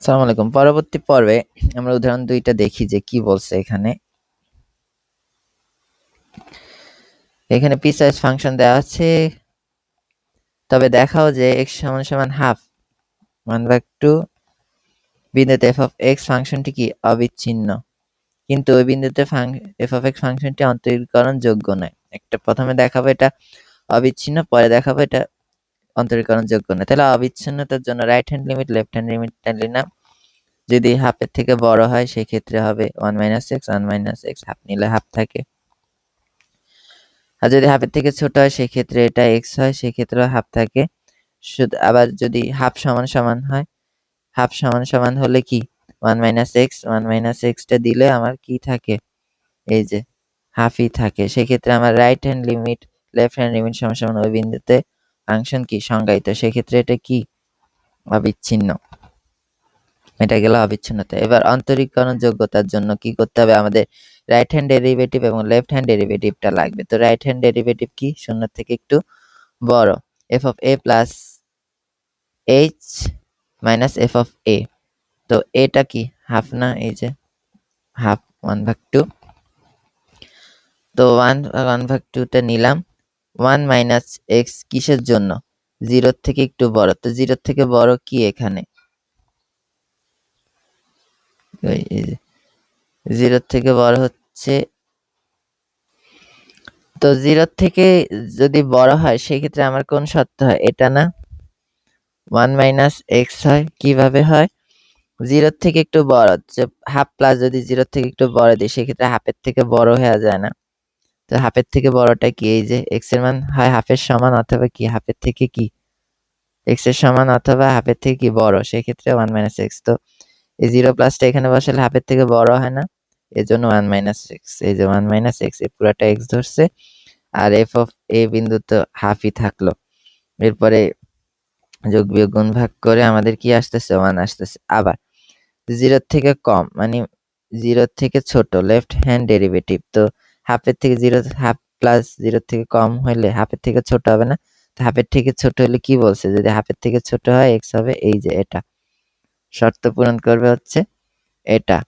আসসালামু আলাইকুম। পরবর্তী পর্বে আমরা উদাহরণ দুইটা দেখি যে কি বলছে এখানে। এখানে পিসাইজ ফাংশন দেওয়া আছে। তবে দেখাও যে x সমান সমান হাফ ওয়ান বাই টু বিন্দুতে এফ অফ এক্স ফাংশনটি কি? অবিচ্ছিন্ন। কিন্তু ওই বিন্দুতে এফ অফ এক্স ফাংশনটি অন্তরীকরণ যোগ্য নয়। একটা প্রথমে দেখাবো এটা অবিচ্ছিন্ন, পরে দেখাবো এটা অন্তরীকরণ যোগ্য নয়। তাহলে অবিচ্ছিন্নতার জন্য right hand limit left hand limit নিলাম যদি হাফের থেকে বড় হয় সেই ক্ষেত্রে হবে one minus X one minus X half নিলে হাফ থাকে। আর যদি হাফের থেকে ছোট হয় সেই ক্ষেত্রে এটা এক্স হয় সেই ক্ষেত্রে হাফ থাকে আবার যদি হাফ সমান সমান হয় হাফ সমান সমান হলে কি? One minus X one minus extra দিলে আমার কি থাকে? এই যে হাফই থাকে। সেক্ষেত্রে আমার right hand limit left hand limit সমান সমান ওই বিন্দুতে ফাংশন কি সংজ্ঞায়িত, সেক্ষেত্রে এটা কি? অবিচ্ছিন্ন। এটা গেল অবিচ্ছিন্নতা। এবার অন্তরীকরণ যোগ্যতার জন্য কি করতে হবে? আমাদের রাইট হ্যান্ড ডেরিভেটিভ এবং লেফট হ্যান্ড ডেরিভেটিভটা লাগবে। তো রাইট হ্যান্ড ডেরিভেটিভ কি? শূন্য থেকে একটু বড়। F of A plus H minus F of A তো এটা কি? হাফ না? এই যে হাফ ওয়ান ভাগ টু তো ওয়ান ওয়ান ভাগ টুটা নিলাম। ওয়ান মাইনাস এক্স কিসের জন্য? জিরোর থেকে একটু বড়। তো জিরোর থেকে বড় কি এখানে? জিরোর থেকে বড় হচ্ছে, তো জিরোর থেকে যদি বড় হয়, সেক্ষেত্রে আমার কোন সত্য হয়? এটা না? ওয়ান মাইনাস এক্স হয়, কীভাবে হয়? জিরোর থেকে একটু বড়, যে হাফ প্লাস যদি জিরোর থেকে একটু বড় দিই, সেক্ষেত্রে হাফের থেকে বড় হয়ে যায় না। তো হাফের থেকে বড়টা কি? এই যে এক্সের মান হয় হাফের সমান অথবা কি? হাফের থেকে কি? এক্সের সমান অথবা হাফের থেকে কি বড়? সেক্ষেত্রে ওয়ান মাইনাস এক্স তো এই জিরো প্লাসটা এখানে বসালে হাফের থেকে বড় হয় না। এর জন্য ওয়ান মাইনাস এক্স এই যে ওয়ান মাইনাস এক্স এই পুরাটা এক্স ধরছে। আর এফ অফ এ বিন্দু তো হাফই থাকল। এরপরে যোগ বিয়োগ গুণ ভাগ করে আমাদের কি আসতেছে? ওয়ান আসতেছে। আবার জিরোর থেকে কম মানে জিরোর থেকে ছোট লেফট হ্যান্ড ডেরিভেটিভ তো হাফের থেকে জিরো হাফ প্লাস জিরোর থেকে কম হলে হাফের থেকে ছোট হবে না? তো হাফের থেকে ছোট হলে কি বলছে? যদি হাফের থেকে ছোট হয় এক্স হবে এই যে এটা। শর্ত পূরণ করবে হচ্ছে এটা।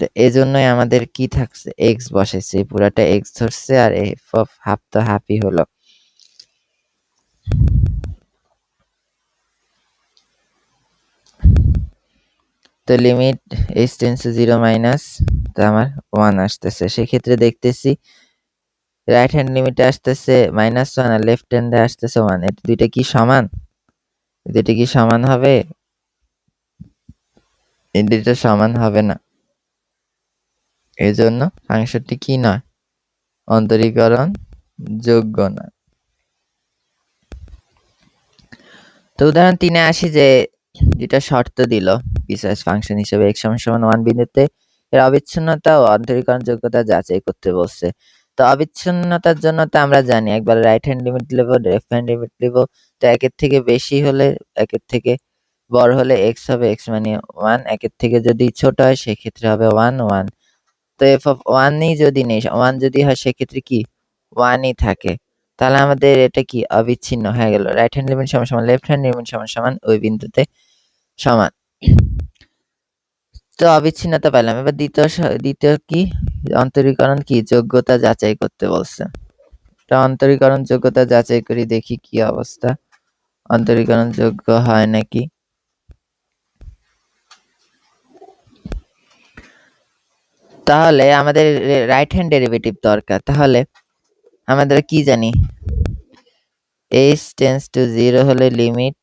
তো এই জন্যই আমাদের কি থাকছে? এক্স বসেছে পুরাটা এক্স ধরছে আর এফ অফ হাফ তো হাফই হলো। তো limit H tends zero minus তো আমার ওয়ান আসতেছে। সেক্ষেত্রে দেখতেছি রাইট হ্যান্ড লিমিটে আসতেছে মাইনাস ওয়ান আর লেফট হ্যান্ডে আসতেছে ওয়ান এটা দুইটা কি সমান? দুইটা কি সমান হবে? এই দুইটা সমান হবে না। এই জন্য ফাংশনটি কি নয়? অন্তরীকরণ যোগ্য নয়। তো উদাহরণ তিনে আসি যে যেটা শর্ত দিল পিসওয়াইজ ফাংশন হিসেবে এক সমান সমান ওয়ান বিন্দুতে। এর অবিচ্ছিন্নতা ও যোগ্যতা যাচাই করতে বলছে। তো অবিচ্ছিন্নতার জন্য তো আমরা জানি, একবার রাইট হ্যান্ড লিমিট নেব লেফট হ্যান্ড লিমিট নেব তো একের থেকে বেশি হলে একের থেকে বড় হলে এক্স হবে এক্স মানে ওয়ান একের থেকে যদি ছোট হয় সেক্ষেত্রে হবে ওয়ান ওয়ান তো এফ অফ ওয়ানই যদি নেই ওয়ান যদি হয় সেক্ষেত্রে কি? ওয়ানই থাকে। তাহলে আমাদের এটা কি? অবিচ্ছিন্ন হয়ে গেল। রাইট হ্যান্ড লিমিট সমান সমান লেফট হ্যান্ড লিমিট সমান সমান, ওই বিন্দুতে সমান। তো অবিচ্ছিন্নতা পেলাম এবার দ্বিতীয় দ্বিতীয় কি? অন্তরীকরণ কি? যোগ্যতা যাচাই করতে বলছে। তো অন্তরীকরণ যোগ্যতা যাচাই করি, দেখি কি অবস্থা। অন্তরীকরণ যোগ্য হয় নাকি? তাহলে আমাদের রাইট হ্যান্ড ডেরিভেটিভ দরকার। তাহলে আমাদের কি জানি? এইচ টেন্স টু জিরো হলে limit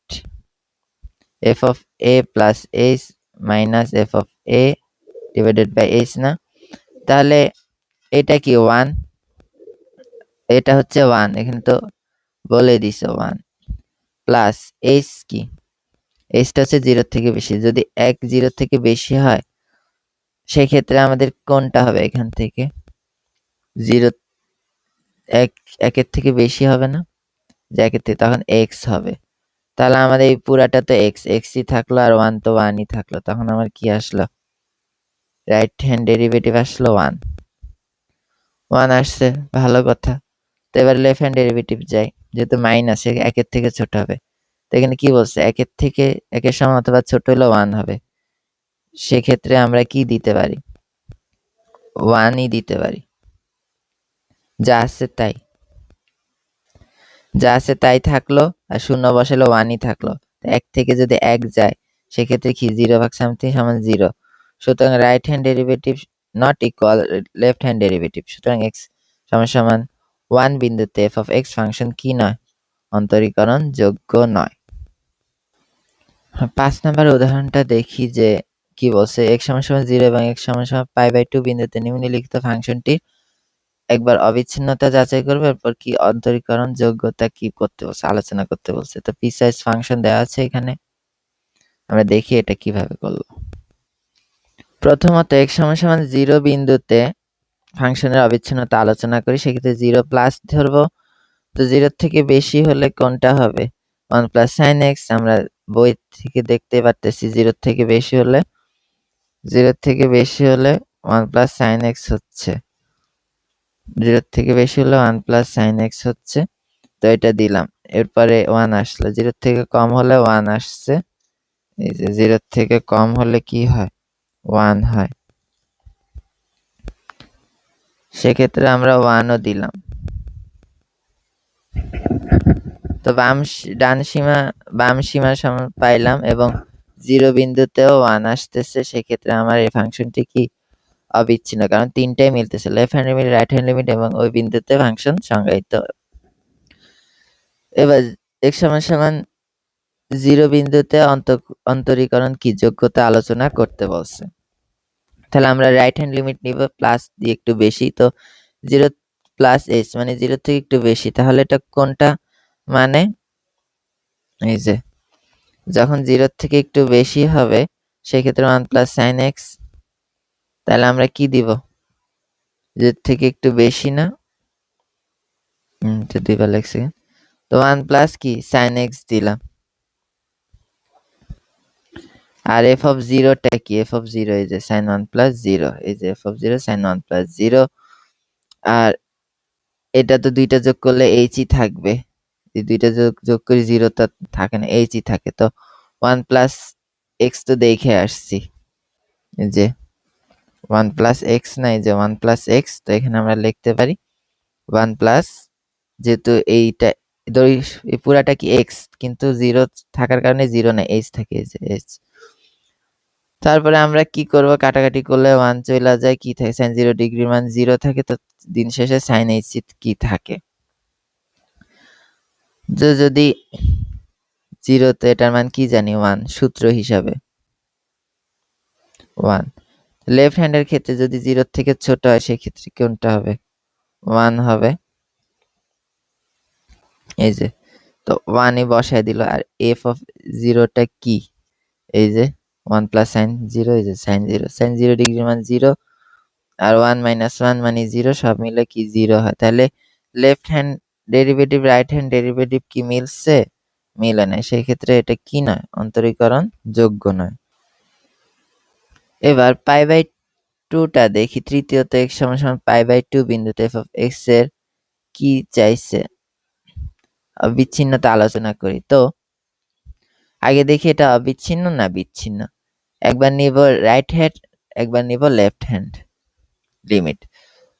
F of A plus H minus F of A divided by H না? তাহলে এটা কি ওয়ান এটা হচ্ছে ওয়ান এখানে তো বলে দিছে ওয়ান প্লাস এইচ কি? এইচটা হচ্ছে জিরোর থেকে বেশি। যদি এক জিরোর থেকে বেশি হয়, সেক্ষেত্রে আমাদের কোনটা হবে এখান থেকে? জিরো এক, একের থেকে বেশি হবে না? যে একের থেকে, তখন এক্স হবে। তাহলে আমাদের এই পুরাটা তো এক্স এক্সই থাকল আর ওয়ান তো ওয়ানই থাকল। তখন আমার কি আসলো? রাইট হ্যান্ড ডেরিভেটিভ আসলো ওয়ান ওয়ান আসছে, ভালো কথা। তো এবার লেফট হ্যান্ড ডেরিভেটিভ যাই, যেহেতু মাইন মাইনাস একের থেকে ছোট হবে। তো এখানে কি বলছে? একের থেকে একের সমান অথবা ছোট হলে ওয়ান হবে। সেক্ষেত্রে আমরা কি দিতে পারি? ওয়ানই দিতে পারি। যা আছে তাই। যা আছে তাই থাকল আর শূন্য বসালে ওয়ানই থাকল। এক থেকে যদি এক যায়, সেক্ষেত্রে কি জিরো ভাগ সামথিং সমান জিরো সুতরাং right hand derivative not equal left hand derivative সুতরাং এক্স সমান সমান ওয়ান বিন্দুতে এফ অফ এক্স ফাংশন কি নয়? অন্তরীকরণ যোগ্য নয়। পাঁচ নাম্বার উদাহরণটা দেখি যে কি বলছে এক্স সমান সমান জিরো এবং এক্স সমান সমান পাই বাই টু বিন্দুতে নিম্নলিখিত ফাংশনটির একবার অবিচ্ছিন্নতা যাচাই করবে, এরপর কি অন্তরীকরণ যোগ্যতা কি করতে বলছে, আলোচনা করতে বলছে। তো পি সাইজ ফাংশন দেওয়া আছে এখানে। আমরা দেখি এটা কীভাবে করল। প্রথমত এক সমান সমান জিরো বিন্দুতে ফাংশনের অবিচ্ছিন্নতা আলোচনা করি, সেক্ষেত্রে জিরো প্লাস ধরবো। তো জিরোর থেকে বেশি হলে কোনটা হবে? ওয়ান প্লাস সাইন এক্স আমরা বই থেকে দেখতে পারতেছি জিরোর থেকে বেশি হলে। জিরোর থেকে বেশি হলে ওয়ান প্লাস সাইন এক্স হচ্ছে। জিরোর থেকে বেশি হলে ওয়ান প্লাস সাইন এক্স হচ্ছে, তো এটা দিলাম। এরপরে ওয়ান আসলো জিরোর থেকে কম হলে ওয়ান আসছে, এই যে জিরোর থেকে কম হলে কি হয়? ওয়ান হয়। সেক্ষেত্রে আমরা ওয়ানও দিলাম। তো বাম ডান সীমা, বাম সীমা পাইলাম এবং জিরো বিন্দুতেও ওয়ান আসতেছে, সেক্ষেত্রে আমার এই ফাংশনটি কি অবিচ্ছিন্ন, কারণ তিনটাই মিলতেছে left hand limit right hand limit এবং ওই বিন্দুতে ফাংশন সংজ্ঞায়িত। এবার এক সমান সমান জিরো বিন্দুতে অন্তরীকরণ কি? যোগ্যতা আলোচনা করতে বলছে। তাহলে আমরা রাইট হ্যান্ড লিমিট নিব প্লাস দিয়ে একটু বেশি, তো জিরো প্লাস এইচ মানে জিরো থেকে একটু বেশি, তাহলে এটা কোনটা মানে? এই যে, যখন জিরোর থেকে একটু বেশি হবে, সেক্ষেত্রে ওয়ান প্লাস সাইন এক্স তাহলে আমরা কি দিব? এর থেকে একটু বেশি না? হুম তো লেখছে। তো ওয়ান প্লাস কি? সাইন এক্স দিলাম। আর এফ অফ জিরোটা কি? এফ অফ জিরো এই যে সাইন ওয়ান প্লাস জিরো এই যে f of zero sine one plus zero আর এটা তো দুইটা যোগ করলে এইচই থাকবে। দুইটা যোগ যোগ করি জিরো তো থাকে না এইচই থাকে। তো ওয়ান প্লাস এক্স তো দেখে আসছি। যে ওয়ান প্লাস এক্স নাই যে ওয়ান প্লাস এক্স তো এখানে আমরা লিখতে পারি ওয়ান প্লাস যেহেতু এইটা এই পুরাটা কি এক্স কিন্তু জিরো থাকার কারণে জিরো না এইচ থাকে এইচ তারপরে আমরা কি করব? কাটাকাটি করলে ওয়ান চলে যায়, কি থাকে? সাইন জিরো ডিগ্রির মান জিরো থাকে, তো দিন শেষে সাইন এইচ কি থাকে? যে যদি জিরো তো এটার মান কি জানি? ওয়ান সূত্র হিসাবে। ওয়ান লেফট হ্যান্ডের ক্ষেত্রে যদি জিরোর থেকে ছোট হয়, সেক্ষেত্রে কোনটা হবে? ওয়ান হবে। এই যে, তো ওয়ানই বসায় দিল। আর এফ অফ জিরোটা কি? এই যে ওয়ান প্লাস সাইন জিরো এই যে sine zero sine zero degree মান জিরো আর ওয়ান মাইনাস ওয়ান মানে জিরো সব মিলে কি জিরো হয়? তাহলে left hand derivative right hand derivative কি মিলছে? মিলে নাই। সেই ক্ষেত্রে এটা কি নয়? অন্তরীকরণ যোগ্য নয়। এবার পাই বাই টুটা দেখি, তৃতীয়ত এক্স সমান সমান পাই বাই টু বিন্দুতে এফ অফ এক্সের কি চাইছে? বিচ্ছিন্নতা আলোচনা করি। তো, আগে দেখি এটা অবিচ্ছিন্ন না বিচ্ছিন্ন? একবার নিব রাইট হ্যান্ড একবার নিব লেফট হ্যান্ড লিমিট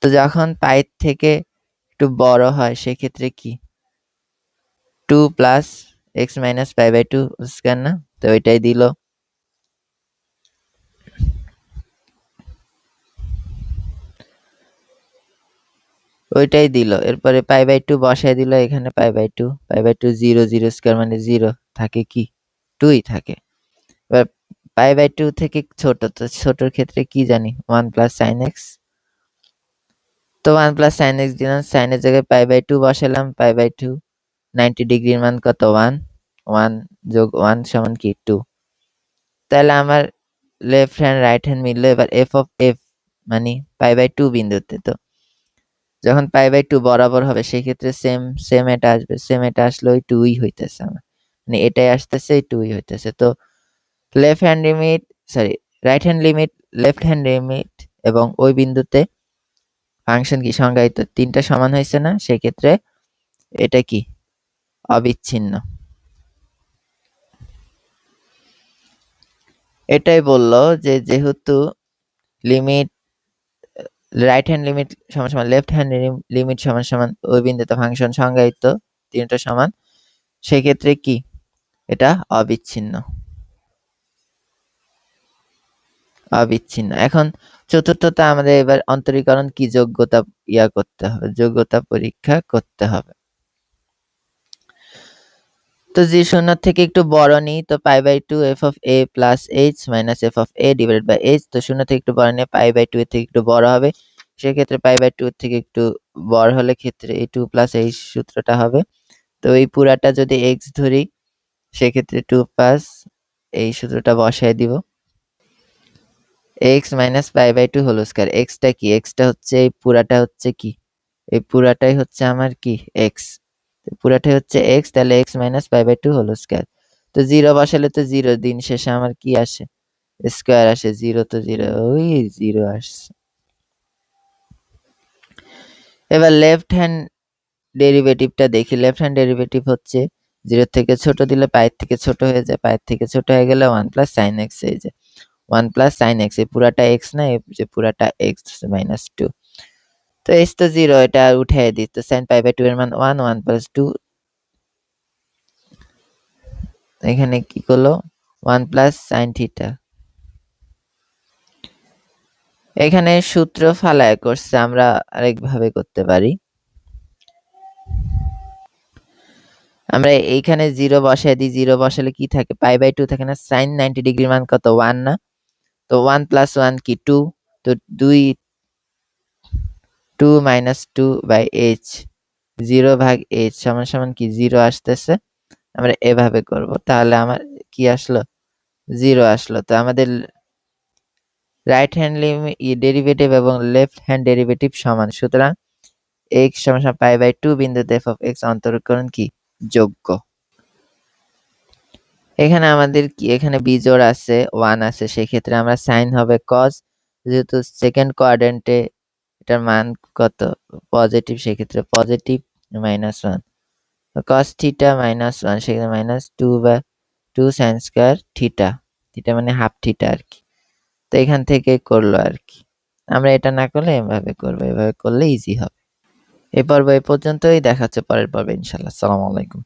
তো যখন পায়ের থেকে একটু বড় হয়, সেক্ষেত্রে কি? Two plus x minus pi by two square না? তো ওইটাই দিল। ওইটাই দিল। এরপরে পাই বাই টু বসায় দিল, এখানে pi by two. Pi by two zero zero square মানে জিরো। থাকে কি? টুই থাকে। এবার পাই বাই টু থেকে ছোট, তো ছোটর ক্ষেত্রে কি জানি? One plus sine x. তো ওয়ান প্লাস সাইন এক্স দিলাম। সাইনের জায়গায় পাই বাই টু বসালাম। পাই বাই টু নাইনটি ডিগ্রির মান কত? ওয়ান। ওয়ান যোগ ওয়ান সমান কি? টু। তাহলে আমার লেফট হ্যান্ড, রাইট হ্যান্ড মিললো। এবার এফ অফ এফ মানে পাই বাই টু বিন্দুতে, তো যখন পাই বাই টু বরাবর হবে সেই ক্ষেত্রে সেম সেম এটা আসবে সেম এটা আসলে ওই টুই হইতেছে আমার। মানে এটাই আসতেছে টুই হইতেছে। তো left hand limit sorry right hand limit left hand limit এবং ওই বিন্দুতে ফাংশন কি সংজ্ঞায়িত? তিনটা সমান হয়েছে না, সেক্ষেত্রে এটা কি? অবিচ্ছিন্ন। এটাই বলল যে যেহেতু লিমিট রাইট হ্যান্ড লিমিট সমান সমান লেফট হ্যান্ড লিমিট সমান সমান ওই বিন্দুতে ফাংশন সংজ্ঞায়িত তিনটা সমান, সেক্ষেত্রে কি? এটা অবিচ্ছিন্ন। অবিচ্ছিন্ন। এখন চতুর্থটা আমাদের এবার অন্তরীকরণ কি? যোগ্যতা ইয়া করতে হবে, যোগ্যতা পরীক্ষা করতে হবে। তো জি শূন্য থেকে একটু বড় নিই, তো pi by two f of a plus h minus f of a divided by h, তো শূন্য থেকে একটু বড় নিয়ে পাই বাই টু এর থেকে একটু বড় হবে। সেক্ষেত্রে পাই বাই টু থেকে একটু বড় হলে ক্ষেত্রে এই টু প্লাস এই সূত্রটা হবে। তো এই পুরাটা যদি এক্স ধরি, সেক্ষেত্রে টু প্লাস এই সূত্রটা বসায় দিব। X minus pi by two whole square extra কি? এক্সটা হচ্ছে এই পুরাটা হচ্ছে কি? এই পুরাটাই হচ্ছে আমার কি? এক্স পুরাটাই হচ্ছে এক্স তাহলে x minus pi by two whole square তো জিরো বসালে তো জিরো দিন শেষে আমার কি আসে? স্কোয়ার আসে জিরো তো জিরো ওই জিরো আসছে। এবার লেফট হ্যান্ড ডেরিভেটিভটা দেখি। লেফট হ্যান্ড ডেরিভেটিভ হচ্ছে জিরো থেকে ছোট দিলে পায়ের থেকে ছোট হয়ে যায়। পায়ের থেকে ছোট হয়ে গেলে ওয়ান প্লাস সাইন এক্স হয়ে যায়। ওয়ান প্লাস সাইন এক্স এই পুরাটা এক্স না, এই যে পুরাটা এক্স মাইনাস টু তো এস তো জিরো এটা উঠে দিই। তো সাইন পাই বাই টু এর মান ওয়ান ওয়ান প্লাস টু এখানে কি করল? ওয়ান প্লাস সাইন থিটা এখানে সূত্র ফালায় করছে, আমরা আরেকভাবে করতে পারি। আমরা এইখানে জিরো বসাই দিই জিরো বসালে কি থাকে? পাই বাই টু থাকে না। সাইন নাইনটি ডিগ্রির মান কত? ওয়ান না। তো ওয়ান প্লাস ওয়ান কি? টু তো দুই two minus two by h zero ভাগ এইচ সমান সমান কি? জিরো আসতেছে। আমরা এভাবে করব। তাহলে আমার কি আসলো? জিরো আসলো। তো আমাদের রাইট হ্যান্ড ডেরিভেটিভ এবং লেফট হ্যান্ড ডেরিভেটিভ সমান। সুতরাং এক্স সমান সমান পাই বাই টু বিন্দুতে এফ অফ এক্স অন্তরীকরণ কি? যোগ্য। এখানে আমাদের কি? এখানে বিজোড় আছে ওয়ান আছে। সেক্ষেত্রে আমরা সাইন হবে কজ যেহেতু সেকেন্ড কোয়াড্রেন্টে এটার মান কত? পজিটিভ সেক্ষেত্রে positive minus one cos theta minus one সেখানে মাইনাস টু বা two sine square theta theta মানে হাফ থিটা আর কি। তো এখান থেকে করল আর কি। আমরা এটা না করলে এভাবে করব, এভাবে করলে ইজি হবে। এই পর্ব এই পর্যন্তই, দেখা হচ্ছে পরের পর্বে ইনশাল্লাহ। সালাম আলাইকুম।